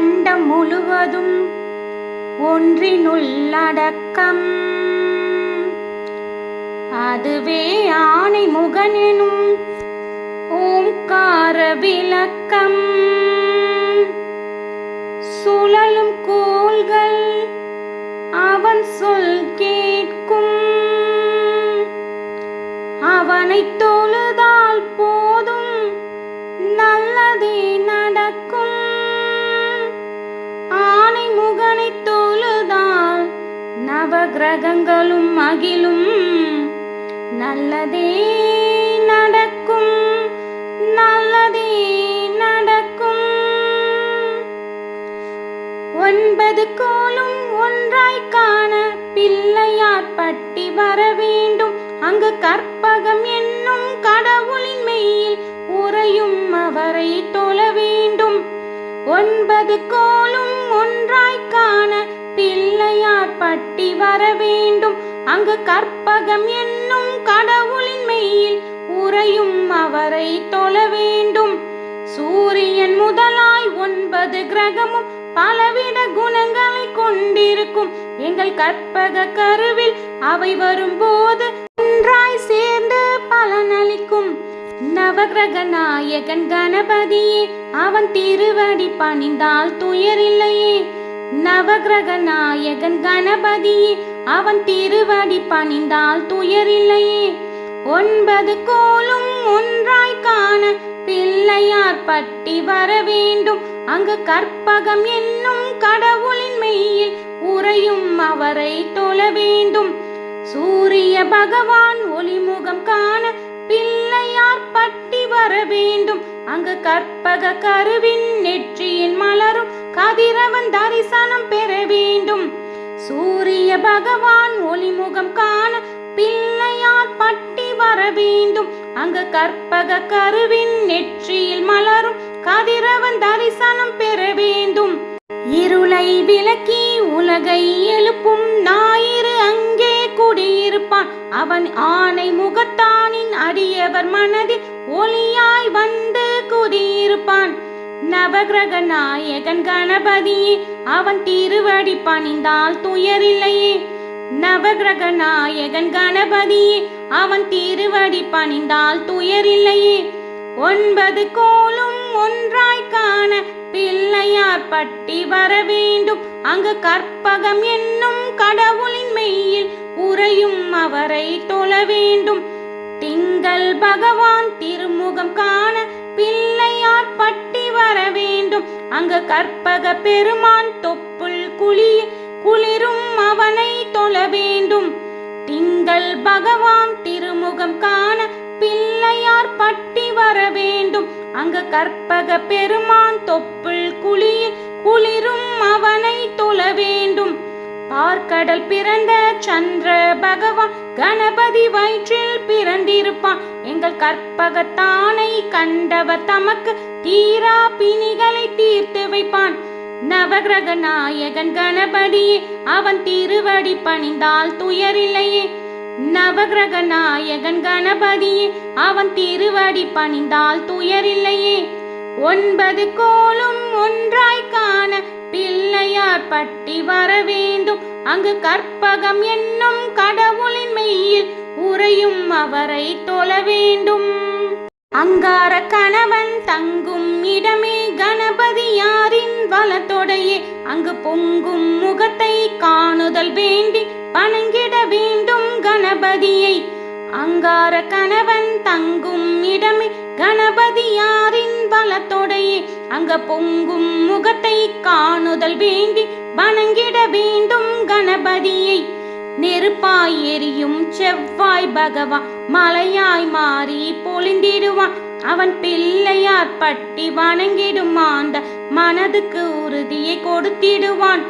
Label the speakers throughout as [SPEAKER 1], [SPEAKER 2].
[SPEAKER 1] அண்டம் முழுவதும் ஒன்றினுள்ளடக்கம் அதுவே ஆணை முகனெனும் ஓம்கார விளக்கம். சுழலும் கோள்கள் அவன் சொல் கேட்கும். அவனை கிரகங்களும் அகிலும் நல்லதே நடக்கும் நல்லதே நடக்கும். ஒன்பது கோலும் ஒன்றாய் காண பிள்ளையார் பட்டி வர வேண்டும். அங்கு கற்பகம் என்னும் கடவுளின் மெய்யில் உறையும் அவரை தொழ வேண்டும். ஒன்பது கோலும் ஒன்றாய் கட்டி வர வேண்டும். அங்கு கற்பகம் என்னும் கடவுளின் மெய்யில் உறையும் அவரை தொழ வேண்டும். சூரியன் முதலாய் ஒன்பது கிரகமும் பலவித குணங்களை கொண்டிருக்கும். எங்கள் கற்பக கருவில் அவை வரும்போது ஒன்றாய் சேர்ந்து பலனளிக்கும். நவகிரக நாயகன் கணபதியே அவன் திருவடி பணிந்தால் துயரில்லையே நவகிரக நாயகன் கணபதியே அவன் திருவடி பணிந்தால் துயரில்லையே. ஒன்பது கோலும் ஒன்றாய் காண பிள்ளையார் பட்டி வர வேண்டும். அங்கு கற்பகம் என்னும் கடவுளின் மெய்யில் உறையும் அவரை தொழ வேண்டும். சூரிய பகவான் ஒளிமுகம் காண பிள்ளையார் பட்டி வர வேண்டும். அங்கு கற்பக கருவின் நெற்றியின் மலரும் கதிரவன் தரிசனம் பெற வேண்டும். சூரிய பகவான் ஒளிமுகம் காண பிள்ளையார் பட்டி வர வேண்டும். அங்கு கற்பக கருவின் நெற்றியில் மலரும் கதிரவன் தரிசனம் பெற வேண்டும். இருளை விலக்கி உலகை எழுப்பும் ஞாயிறு அங்கே குடியிருப்பான். அவன் ஆணை முகத்தானின் அடியவர் மனதில் ஒளியாய் வந்து குடியிருப்பான். நவகிரக நாயகன் கணபதி அவன் திருவடி பணிந்தால் துயரில்லையே. நவகிரக நாயகன் கணபதி அவன் திருவடி பணிந்தால் துயரில்லையே. ஒன்பது கோலும் ஒன்றாய் காண பிள்ளையார் பட்டி வர வேண்டும். அங்கு கற்பகம் என்னும் கடவுளின் மெய்யில் உறையும் அவரை தொழ வேண்டும். திங்கள் பகவான் திருமுகம் காண பிள்ளையார் பட்டி வர வேண்டும். அங்கு கற்பக பெருமான் தொப்புள் குளிய குளிரும் அவனை தொழ வேண்டும். திங்கள் பகவான் திருமுகம் காண பிள்ளையார் பட்டி வர வேண்டும். அங்கு கற்பக பெருமான் தொப்புள் குளிய குளிரும் அவனை தொழ வேண்டும். பார்க்கடல் பிறந்த சந்திர பகவான் கணபதி வயிற்றில் பிறந்திருப்பான். எங்கள் கற்பகத்தானை கண்டவர் தமக்கு தீரா பிணிகளை தீர்த்து வைப்பான். நவகிரக நாயகன் கணபதியே அவன் திருவடி பணிந்தால் துயரில்லையே. நவகிரக நாயகன் கணபதியே அவன் திருவடி பணிந்தால் துயரில்லையே. ஒன்பது கோலும் ஒன்றாய் காண பிள்ளையார் பட்டி வர வேண்டும். அங்கு கற்பகம் என்னும் கடவுளின் மெய்யில் உறையும் அவரை தொழ வேண்டும். அங்கார கணவன் தங்கும் இடமே கணபதியாரின் வளத்தொடையே அங்கு பொங்கும் முகத்தை காணுதல் வேண்டி வணங்கிட வேண்டும் கணபதியை. அங்கார கணவன் தங்கும் இடமே கணபதியாரின் பலத்தொடையே. அங்க பொங்கும் முகத்தை காணுதல் வேண்டி வணங்கிட வேண்டும் கணபதியை. நெருப்பாய் எரியும் செவ்வாய் பகவான் மலையாய் மாறி பொழிந்திடுவான். அவன் பிள்ளையார் பட்டி வணங்கிடுமாந்த மனதுக்கு உறுதியை கொடுத்திடுவான்.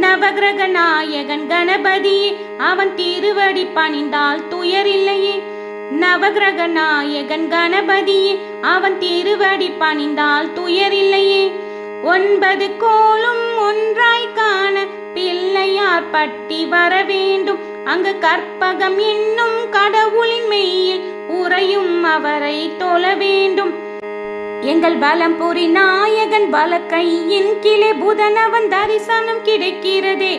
[SPEAKER 1] நவகிரக நாயகன் கணபதி அவன் திருவடி பணிந்தால் துயரில்லையே. நவகிரக நாயகன் கணபதி அவன் திருவடி பணிந்தால் துயர் இல்லையே ஒன்பது கோலும் ஒன்றாய் காண பிள்ளையார் பட்டி வர வேண்டும். அங்கு கற்பகம் என்னும் கடவுளின் மெய்யில் உறையும் அவரை தொழ வேண்டும். எங்கள் பலம்புரி நாயகன் வலக்கையின் கிளை புதனவன் தரிசனம் கிடைக்கிறதே.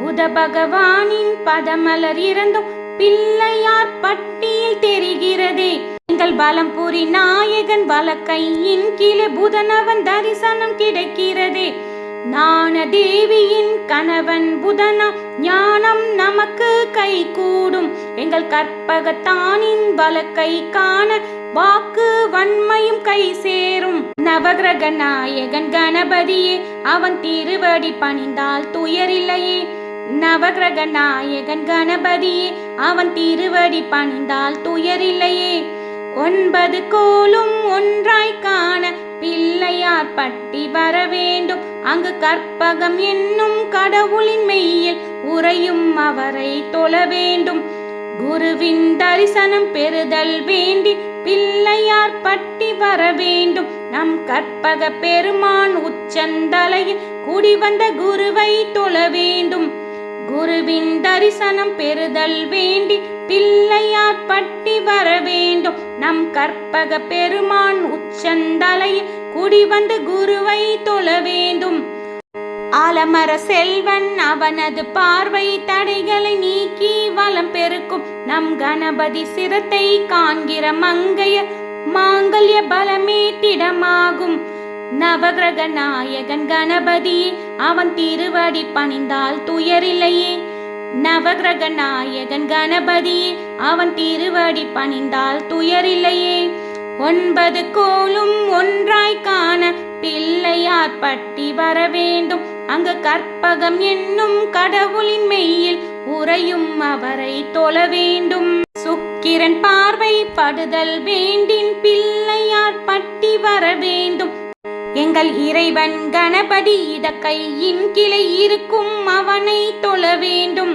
[SPEAKER 1] புத பகவானின் பதமலர் இறந்தும் பிள்ளையார் பட்டியில் தெரிகிறதே. எங்கள் பலம்புரி நாயகன் வலக்கையின் கீழே புதனவன் தரிசனம் கிடைக்கிறதே. ஞான தேவியின் கணவன் புதனா ஞானம் நமக்கு கை கூடும் எங்கள் கற்பகத்தானின் வலக்கை காண வாக்கு வன்மையும் கை சேரும். நவகிரக நாயகன் கணபதியே அவன் திருவடி பணிந்தால் துயரில்லையே. நவகிரக நாயகன் கணபதியே அவன் திருவடி பணிந்தால் துயரில்லையே. ஒன்பது கோலும் ஒன்றாய் காண பிள்ளையார் பட்டி வர வேண்டும். அங்கு கற்பகம் என்னும் கடவுளின் மெய்யில் உறையும் அவரை தொழ வேண்டும். குருவின் தரிசனம் பெறுதல் வேண்டி பிள்ளையார் பட்டி வர வேண்டும். நம் கற்பக பெருமான் உச்சந்தலையில் குடிவந்த குருவை தொழ வேண்டும். குருவின் தரிசனம் பெறுதல் வேண்டி பிள்ளையார் பட்டி வர வேண்டும். நம் கற்பக பெருமான் உச்சந்தலையில் குடிவந்த குருவை தொழ வேண்டும். ஆலமர செல்வன் அவனது பார்வை தடைகளை நீக்கி வலம் பெருக்கும். நம் கணபதி சிரத்தை காண்கிற மங்கைய மாங்கல்ய பலமே திடமாகும். நவகிரக நாயகன் கணபதி அவன் திருவடி பணிந்தால் துயரில்லையே. நவகிரக நாயகன் கணபதி அவன் திருவடி பணிந்தால் துயரில்லையே. ஒன்பது கோலும் ஒன்றாய் காண பிள்ளையார் பட்டி வர வேண்டும். அங்கு கற்பகம் என்னும் கடவுளின் மெய்யில் உறையும் அவரை தொழ வேண்டும். சுக்கிரன் பார்வை படுதல் வேண்டின் பிள்ளையார் பட்டி வர வேண்டும். எங்கள் இறைவன் கணபதி இடக்கையின் கிளை இருக்கும் அவனை தொழ வேண்டும்.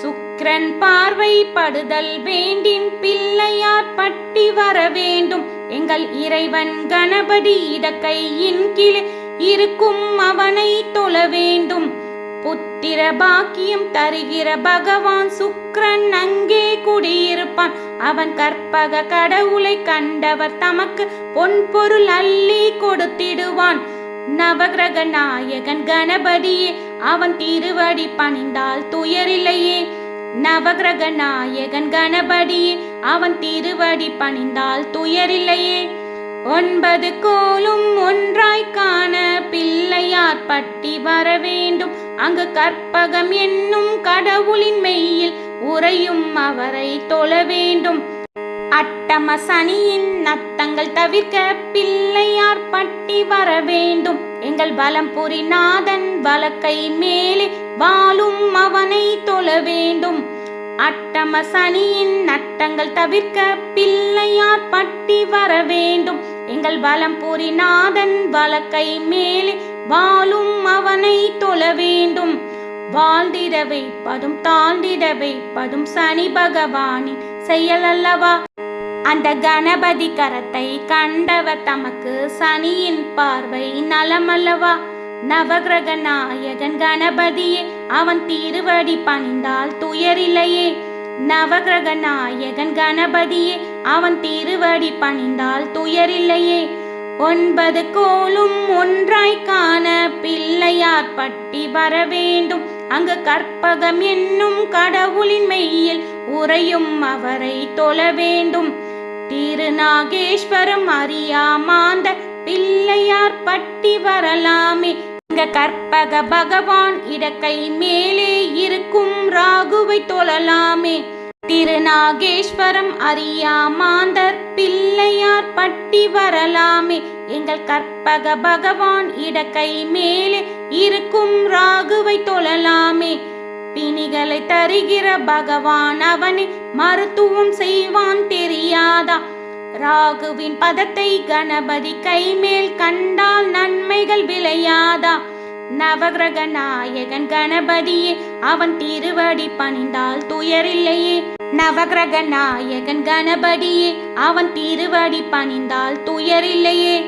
[SPEAKER 1] சுக்கிரன் பார்வை படுதல் வேண்டின் பிள்ளையார் பட்டி வர வேண்டும். எங்கள் இறைவன் கணபதி இத கையின் கிளை இருக்கும் அவனை தொழ வேண்டும். புத்திர பாக்கியம் தருகிற பகவான் சுக்ரன் அங்கே குடியிருப்பான். அவன் கற்பக கடவுளை கண்டவர் தமக்கு பொன் பொருள் அள்ளி கொடுத்திடுவான். நவகிரக நாயகன் கணபதியே அவன் திருவடி பணிந்தால் துயரில்லையே. நவகிரக நாயகன் கணபதியே அவன் திருவடி பணிந்தால் துயரில்லையே. ஒன்பது கோலும் ஒன்றாய் காண பிள்ளையார் பட்டி வர வேண்டும். அங்கு கற்பகம் என்னும் கடவுளின் மெய்யில் உறையும் அவரை தொழ வேண்டும். அட்டம சனியின் நத்தங்கள் தவிர்க்க பிள்ளையார் பட்டி வர வேண்டும். எங்கள் பலம் நாதன் வலக்கை மேலே வாழும் அவனை தொழ வேண்டும். அட்டம சனியின் நட்டங்கள் தவிர்க்க பிள்ளையார் பட்டி வர வேண்டும். எங்கள் பலம்புரி நாதன் வழக்கை மேலே வாழும் அவனை தொழ வேண்டும். வாழ்ந்திட வைப்பதும் தாழ்ந்திட வைப்பதும் சனி பகவானின் செயல் அல்லவா? அந்த கணபதி கரத்தை கண்டவர் தமக்கு சனியின் பார்வை நலமல்லவா நவகிரக நாயகன் கணபதியே அவன் திருவடி பணிந்தால் துயரில்லையே நவகிரக நாயகன் கணபதியே அவன் திருவடி பணிந்தால் துயரில்லையே. ஒன்பது கோலும் ஒன்றாய் காண பிள்ளையார் பட்டி வர வேண்டும். அங்கு கற்பகம் என்னும் கடவுளின் மெய்யில் உறையும் அவரை தொழ வேண்டும். திருநாகேஸ்வரம் அறியாமாந்த பிள்ளையார் பட்டி வரலாமே. இங்க கற்பக பகவான் இடக்கை மேலே இருக்கும் ராகுவை தொழலாமே. திருநாகேஸ்வரம் அறியாமாந்தர் பிள்ளையார் பட்டி வரலாமே. எங்கள் கற்பக பகவான் இடக்கை மேலே இருக்கும் ராகுவை தொழலாமே. பிணிகளை தருகிற பகவான் அவனை மருத்துவம் செய்வான் தெரியாதா? ராகுவின் பதத்தை கணபதி கைமேல் கண்டால் நன்மைகள் விளையாதா? நவகிரக நாயகன் கணபதியே அவன் திருவடி பணிந்தால் துயரில்லையே. நவகிரக நாயகன் கணபதியே அவன் திருவடி பணிந்தால் துயரில்லையே.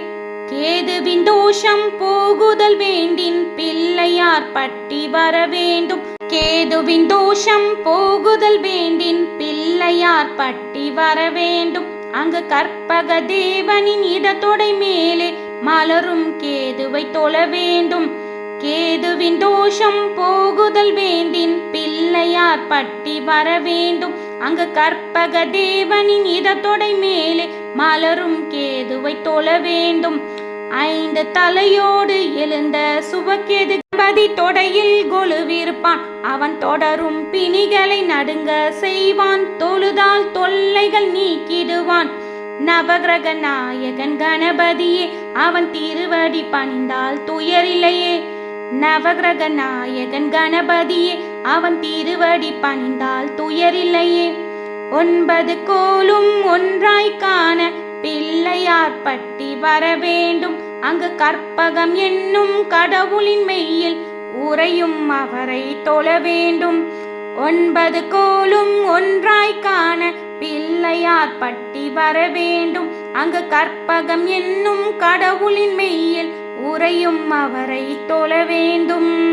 [SPEAKER 1] கேதுவின் தோஷம் போகுதல் வேண்டின் பிள்ளையார் பட்டி வர வேண்டும். கேதுவின் தோஷம் போகுதல் வேண்டின் பிள்ளையார் பட்டி வர வேண்டும். அங்கு கற்பக தேவனின் இடத்தொடை மேலே மலரும் கேதுவை தொழ வேண்டும். கேதுவின் தோஷம் போகுதல் வேண்டின் பிள்ளையார் பட்டி வர வேண்டும். அங்கு கற்பக தேவனின் இதத்தொடை மேலே மலரும் கேதுவை தொழ வேண்டும். ஐந்து தலையோடு எழுந்த சுபக்கேது பதி தொடையில் கொலுவிருப்பான் அவன் தொடரும் பிணிகளை நடுங்க செய்வான். தொழுதால் தொல்லைகள் நீக்கிடுவான். நவகிரக நாயகன் கணபதியே அவன் திருவடி பணிந்தால் துயரில்லையே நவகிரக நாயகன் கணபதியே அவன் திருவடி பணிந்தால் துயரில்லையே. ஒன்பது கோலும் ஒன்றாய் காண பிள்ளையார் பட்டி வர வேண்டும். அங்கு கற்பகம் என்னும் கடவுளின் மெய்யில் உறையும் அவரை தொழ வேண்டும். ஒன்பது கோலும் ஒன்றாய் காண பிள்ளையார் பட்டி வர வேண்டும். அங்கு கற்பகம் என்னும் கடவுளின் மெய்யில் உறையும் அவரை தொழ வேண்டும்.